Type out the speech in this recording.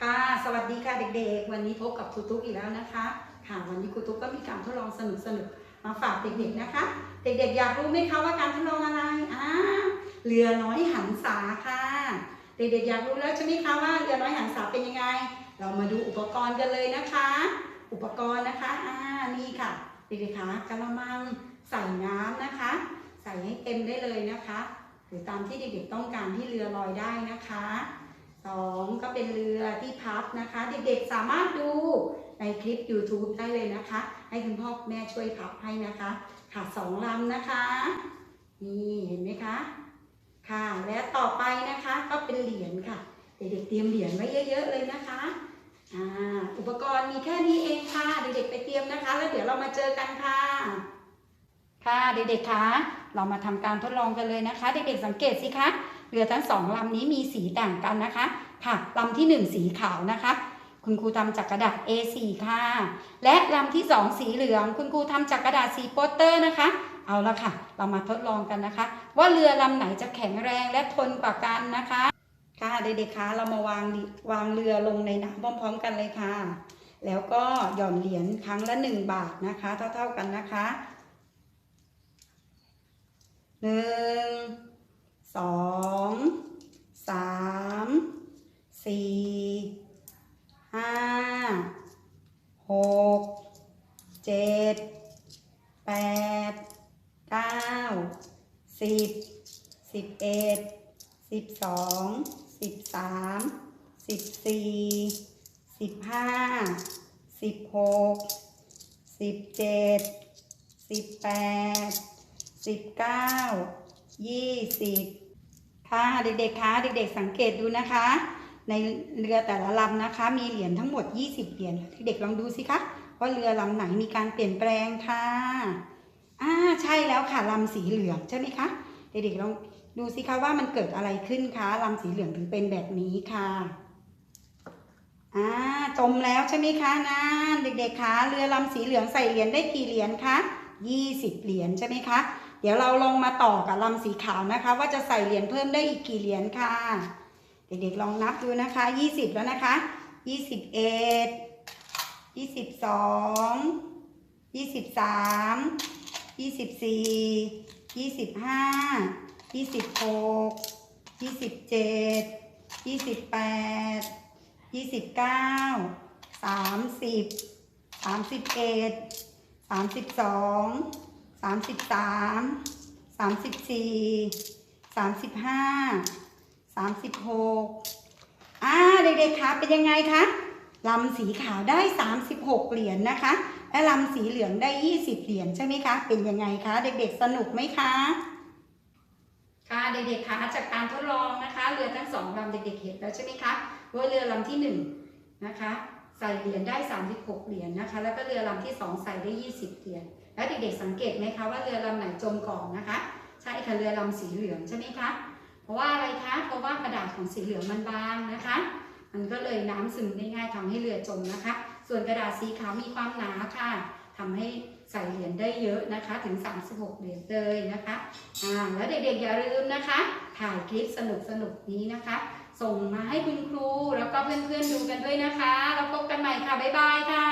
ค่ะ สวัสดีค่ะเด็กๆ วันนี้พบกับครูตุ๊กอีกแล้วนะคะ ค่ะวันนี้ครูตุ๊กก็มีการทดลองสนุกๆมาฝากเด็กๆนะคะ เด็กๆ อยากรู้ไหมคะว่าการทดลองอะไรอ่าเรือน้อยหันษาค่ะ เด็กๆ อยากรู้แล้วใช่ไหมคะว่าเรือน้อยหันษาเป็นยังไง เรามาดูอุปกรณ์กันเลยนะคะ อุปกรณ์นะคะอ่านี่ค่ะเด็กๆคะกระมังใส่น้ำนะคะ ใส่ให้เต็มได้เลยนะคะ หรือตามที่เด็กๆต้องการที่เรือลอยได้นะคะ สองก็เป็นเรือที่พับนะคะ เด็กๆสามารถดูในคลิป YouTube ได้เลยนะคะ ให้คุณพ่อแม่ช่วยพับให้นะคะ ค่ะสองลำนะคะ นี่เห็นไหมคะ ค่ะและต่อไปนะคะก็เป็นเหรียญค่ะ เด็กๆเตรียมเหรียญไว้เยอะ ๆ เลยนะคะอ่าอุปกรณ์มีแค่นี้เองค่ะเด็กๆไปเตรียมนะคะ แล้วเดี๋ยวเรามาเจอกันค่ะค่ะเด็กๆคะเรามาทำการทดลองกันเลยนะคะ เด็กๆสังเกตสิคะ เรือทั้งสองลำนี้มีสีต่างกันนะคะ ค่ะลำที่หนึ่งสีขาวนะคะ คุณครูทำจากกระดาษ A4 ค่ะ และลำที่สองสีเหลือง คุณครูทำจากกระดาษสีโปสเตอร์นะคะ เอาละค่ะ เรามาทดลองกันนะคะ ว่าเรือลำไหนจะแข็งแรงและทนกว่ากันนะคะ ค่ะเด็กๆคะเรามาวางวางเรือลงในน้ำพร้อม ๆ กันเลยค่ะ แล้วก็หย่อนเหรียญครั้งละหนึ่งบาทนะคะ เท่า ๆกันนะคะหนึ่งสอง สาม สี่ ห้า ห กเจ็ดแปดเก้าสิบสิบเอ็ดสิบสองสิบสามสิบสี่สิบห้าสิบหกสิบเจ็ดสิบแปดสิบเก้ายี่สิบค่ะเด็กๆคะเด็กๆสังเกตดูนะคะ ในเรือแต่ละลำนะคะ มีเหรียญทั้งหมด 20 เหรียญเด็กลองดูสิคะว่าเรือลำไหนมีการเปลี่ยนแปลงค่ะอ่าใช่แล้วค่ะลำสีเหลืองใช่ไหมคะเด็กๆลองดูสิคะว่ามันเกิดอะไรขึ้นคะลำสีเหลืองถึงเป็นแบบนี้ค่ะอ่าจมแล้วใช่ไหมคะนั่นเด็กๆคะเรือลำสีเหลืองใส่เหรียญได้กี่เหรียญคะ20 เหรียญใช่ไหมคะเดี๋ยวเราลงมาต่อกับลำสีขาวนะคะ ว่าจะใส่เหรียญเพิ่มได้อีกกี่เหรียญค่ะ เด็กๆลองนับดูนะคะยี่สิบแล้วนะคะยี่สิบเอ็ดยี่สิบสองยี่สิบสามยี่สิบสี่ยี่สิบห้ายี่สิบหกยี่สิบเจ็ดยี่สิบแปดยี่สิบเก้าสามสิบสามสิบเอ็ดสามสิบสองสามสิบสามสามสิบสี่สามสิบห้า 36อ่าเด็กๆคะเป็นยังไงคะลำสีขาวได้ 36 เหรียญนะคะ และลำสีเหลืองได้ 20 เหรียญใช่ไหมคะ เป็นยังไงคะ เด็กๆสนุกไหมคะ ค่ะเด็กๆคะจากการทดลองนะคะ เรือทั้งสองลำเด็กๆเห็นแล้วใช่ไหมคะว่าเรือลำที่1นะคะใส่เหรียญได้ 36 เหรียญนะคะ แล้วก็เรือลำที่ 2 ใส่ได้ 20 เหรียญแล้วเด็กๆสังเกตไหมคะว่าเรือลำไหนจมก่อนนะคะ ใช่ค่ะเรือลำสีเหลืองใช่ไหมคะ เพราะว่าอะไรคะ เพราะว่ากระดาษของสีเหลืองมันบางนะคะ มันก็เลยน้ำซึมได้ง่ายทำให้เรือจมนะคะ ส่วนกระดาษสีขาวมีความหนาค่ะทำให้ใส่เหรียญได้เยอะนะคะ ถึง 36 เหรียญเลยนะคะอ่าแล้วเด็กๆอย่าลืมนะคะ ถ่ายคลิปสนุกๆนี้นะคะ ส่งมาให้คุณครูแล้วก็เพื่อนๆดูกันด้วยนะคะ แล้วพบกันใหม่ค่ะ บ๊ายบายค่ะ